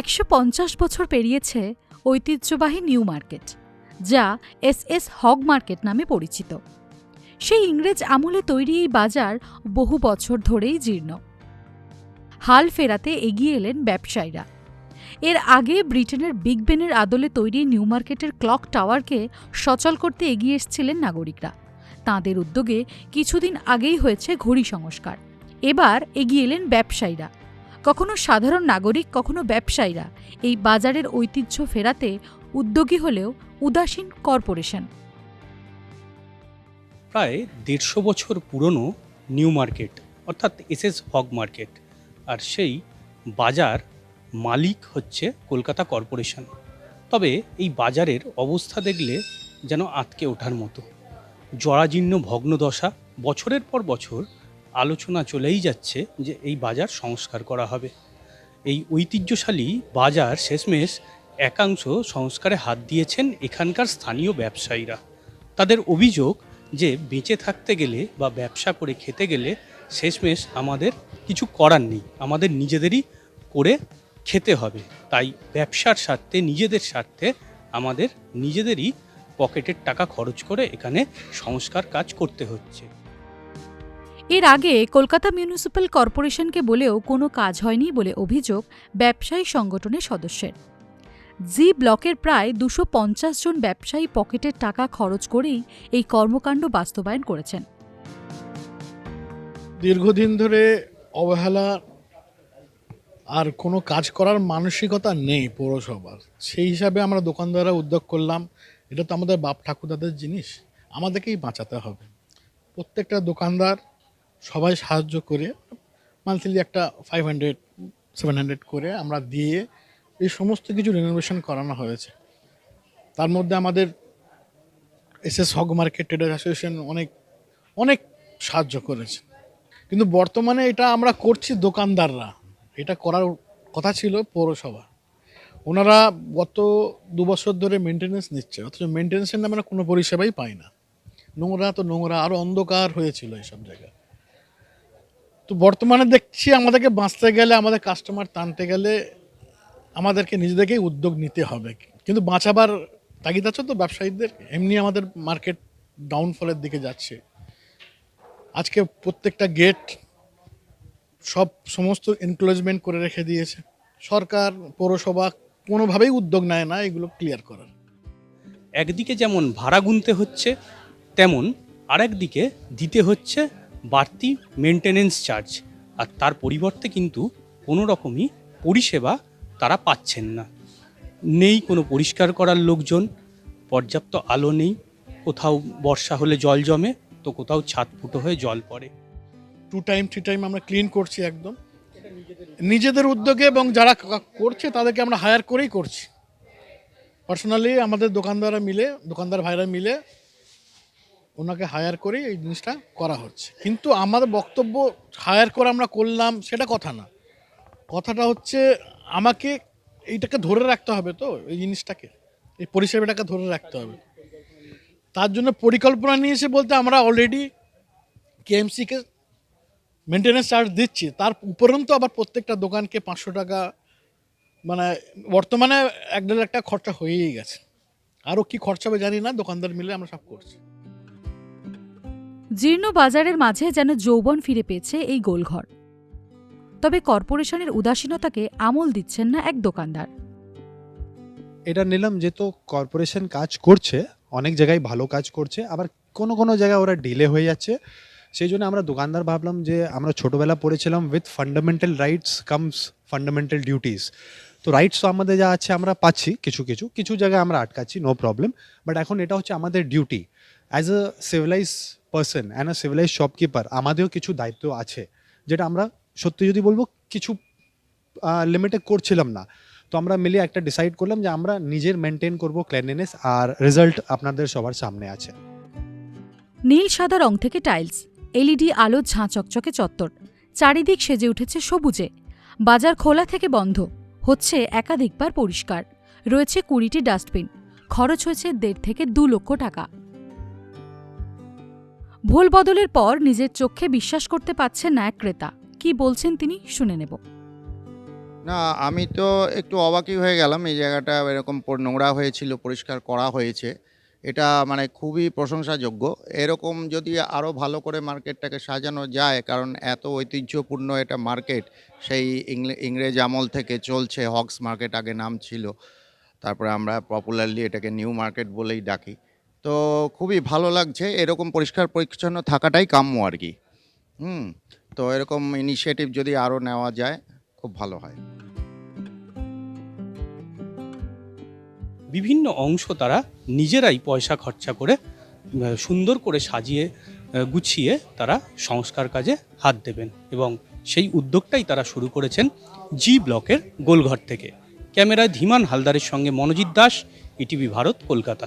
একশো পঞ্চাশ বছর পেরিয়েছে ঐতিহ্যবাহী নিউ মার্কেট, যা এস এস হগ মার্কেট নামে পরিচিত। সেই ইংরেজ আমলে তৈরি এই বাজার বহু বছর ধরেই জীর্ণ। হাল ফেরাতে এগিয়ে এলেন ব্যবসায়ীরা। এর আগে ব্রিটেনের বিগ বেনের আদলে তৈরি নিউ মার্কেটের ক্লক টাওয়ারকে সচল করতে এগিয়ে এসেছিলেন নাগরিকরা। তাঁদের উদ্যোগে কিছুদিন আগেই হয়েছে ঘড়ি সংস্কার। এবার এগিয়ে এলেন ব্যবসায়ীরা। কখনো সাধারণ নাগরিক, কখনো ব্যবসায়ীরা এই বাজারের ঐতিহ্য ফেরাতে উদ্যোগী হলেও উদাসীন কর্পোরেশন। প্রায় দেড়শো বছর পুরনো নিউ মার্কেট, অর্থাৎ এস এস হগ মার্কেট, আর সেই বাজার মালিক হচ্ছে কলকাতা কর্পোরেশন। তবে এই বাজারের অবস্থা দেখলে যেন আটকে ওঠার মতো। জরাজীর্ণ ভগ্নদশা বছরের পর বছর আলোচনা চলেই যাচ্ছে যে এই বাজার সংস্কার করা হবে। এই ঐতিহ্যশালী বাজার শেষমেশ একাংশ সংস্কারে হাত দিয়েছেন এখানকার স্থানীয় ব্যবসায়ীরা। তাদের অভিযোগ যে বেঁচে থাকতে গেলে বা ব্যবসা করে খেতে গেলে শেষমেশ আমাদের কিছু করার নেই, আমাদের নিজেদেরই করে খেতে হবে। তাই ব্যবসার স্বার্থে, নিজেদের স্বার্থে আমাদের নিজেদেরই পকেটের টাকা খরচ করে এখানে সংস্কার কাজ করতে হচ্ছে। এর আগে কলকাতা মিউনিসিপ্যাল কর্পোরেশনকে বলেও কোনো কাজ হয়নি বলে অভিযোগ ব্যবসায়ী সংগঠনের সদস্যের। জি ব্লকের প্রায় দুশো পঞ্চাশ জন ব্যবসায়ী পকেটের টাকা খরচ করেই এই কর্মকাণ্ড বাস্তবায়ন করেছেন। দীর্ঘদিন ধরে অবহেলা আর কোনো কাজ করার মানসিকতা নেই পৌরসভার। সেই হিসাবে আমরা দোকানদাররা উদ্যোগ করলাম, এটা তো আমাদের বাপ ঠাকুরদাদের জিনিস, আমাদেরকেই বাঁচাতে হবে। প্রত্যেকটা দোকানদার সবাই সাহায্য করে মান্থলি একটা ফাইভ হান্ড্রেড সেভেন হান্ড্রেড করে আমরা দিয়ে এই সমস্ত কিছু রেনোভেশন করানো হয়েছে। তার মধ্যে আমাদের S S Hogg Market trader association অনেক অনেক সাহায্য করেছে। কিন্তু বর্তমানে এটা আমরা করছি দোকানদাররা। এটা করার কথা ছিল পৌরসভা। ওনারা গত দু বছর ধরে মেনটেনেন্স নিচ্ছে, অথচ মেনটেন্সের নামে কোনো পরিষেবাই পাই না। নোংরা তো নোংরা আরও অন্ধকার হয়েছিল এইসব জায়গায়। তো বর্তমানে দেখছি আমাদেরকে বাঁচতে গেলে, আমাদের কাস্টমার টানতে গেলে আমাদেরকে নিজেদেরকেই উদ্যোগ নিতে হবে। কিন্তু বাঁচাবার তাগিদ আছে তো ব্যবসায়ীদের? এমনি আমাদের মার্কেট ডাউনফলের দিকে যাচ্ছে। আজকে প্রত্যেকটা গেট সব সমস্ত এনক্লোজমেন্ট করে রেখে দিয়েছে। সরকার, পৌরসভা কোনোভাবেই উদ্যোগ নেয় না এগুলো ক্লিয়ার করার। একদিকে যেমন ভাড়া গুনতে হচ্ছে, তেমন আরেকদিকে দিতে হচ্ছে বাড়তি মেনটেনেন্স চার্জ আর তার পরিবর্তে কিন্তু কোনো রকমই পরিষেবা তারা পাচ্ছেন না। নেই কোনো পরিষ্কার করার লোকজন, পর্যাপ্ত আলো নেই, কোথাও বর্ষা হলে জল জমে, তো কোথাও ছাদ ফুটো হয়ে জল পড়ে। টু টাইম থ্রি টাইম আমরা ক্লিন করছি একদম। নিজেদের উদ্যোগে এবং যারা করছে তাদেরকে আমরা হায়ার করেই করছি। পার্সোনালি আমাদের দোকানদাররা মিলে, দোকানদার ভাইরা মিলে ওনাকে হায়ার করেই এই জিনিসটা করা হচ্ছে। কিন্তু আমাদের বক্তব্য হায়ার করে আমরা করলাম সেটা কথা না। কথাটা হচ্ছে আমাকে এইটাকে ধরে রাখতে হবে তো, এই জিনিসটাকে। এই পরিষেবাটাকে ধরে রাখতে হবে। তার জন্য পরিকল্পনা নিয়েছে বলতে আমরা অলরেডি কেএমসিকে মেনটেন্যান্স চার্জ দিচ্ছি। তার উপরন্তু আবার প্রত্যেকটা দোকানকে পাঁচশো টাকা মানে বর্তমানে এক দেড় লাখ টাকা খরচা হয়েই গেছে। আরও কি খরচা হবে জানি না, দোকানদার মিলে আমরা সব করছি। জীর্ণ বাজারের মাঝে যেন যৌবন ফিরে পেয়েছে এই গোলঘর। তবে কর্পোরেশনের উদাসীনতাকে আমল দিচ্ছেন না এক দোকানদার। এটা নিলাম যেহেতু কর্পোরেশন কাজ করছে, অনেক জায়গায় ভালো কাজ করছে, আবার কোনো কোনো জায়গায় ওরা ডিলে হয়ে যাচ্ছে। সেই জন্য আমরা দোকানদার ভাবলাম যে আমরা ছোটোবেলা পড়েছিলাম with fundamental rights comes fundamental duties তো রাইটস তো আমাদের যা আছে আমরা পাচ্ছি, কিছু কিছু কিছু জায়গায় আমরা আটকাচ্ছি নো প্রবলেম বাট এখন এটা হচ্ছে আমাদের duty as a civilize person and a civilize shopkeeper আমাদেরও কিছু দায়িত্ব আছে, যেটা আমরা সত্যি যদি বলব কিছু লিমিটে করছিলাম না। তো আমরা মিলে একটা ডিসাইড করলাম যে আমরা নিজের মেনটেন করব ক্লিনলিনেস আর রেজাল্ট আপনাদের সবার সামনে আছে। নীল সাদা রং থেকে টাইলস এলইডি আলো ঝাঁ চকচকে চত্বর, চারিদিক সেজে উঠেছে সবুজে। বাজার খোলা থেকে বন্ধ, হচ্ছে একাধিকবার পরিষ্কার, রয়েছে কুড়িটি ডাস্টবিন খরচ হয়েছে দেড় থেকে দু লক্ষ টাকা। ভুল বদলের পর নিজের চোখে বিশ্বাস করতে পারছেন না এক ক্রেতা। কি বলছেন তিনি শুনে নেব। না, আমি তো একটু অবাকই হয়ে গেলাম। এই জায়গাটা এরকম নোংরা হয়েছিল, পরিষ্কার করা হয়েছে। এটা মানে খুবই প্রশংসাযোগ্য। এরকম যদি আরও ভালো করে মার্কেটটাকে সাজানো যায়, কারণ এত ঐতিহ্যপূর্ণ এটা মার্কেট, সেই ইংরেজ আমল থেকে চলছে হক্স মার্কেট আগে নাম ছিল। তারপরে আমরা পপুলারলি এটাকে নিউ মার্কেট বলেই ডাকি। তো খুবই ভালো লাগছে। এরকম পরিষ্কার পরিচ্ছন্ন থাকাটাই কাম্য আর কি। হুম, তো এরকম ইনিশিয়েটিভ যদি আরও নেওয়া যায়, খুব ভালো হয়। বিভিন্ন অংশ তারা নিজেরাই পয়সা খরচা করে সুন্দর করে সাজিয়ে গুছিয়ে তারা সংস্কার কাজে হাত দেবেন এবং সেই উদ্যোগটাই তারা শুরু করেছেন জি ব্লকের গোলঘর থেকে। ক্যামেরায় ধীমান হালদারের সঙ্গে মনোজিৎ দাস ইটিভি ভারত, কলকাতা।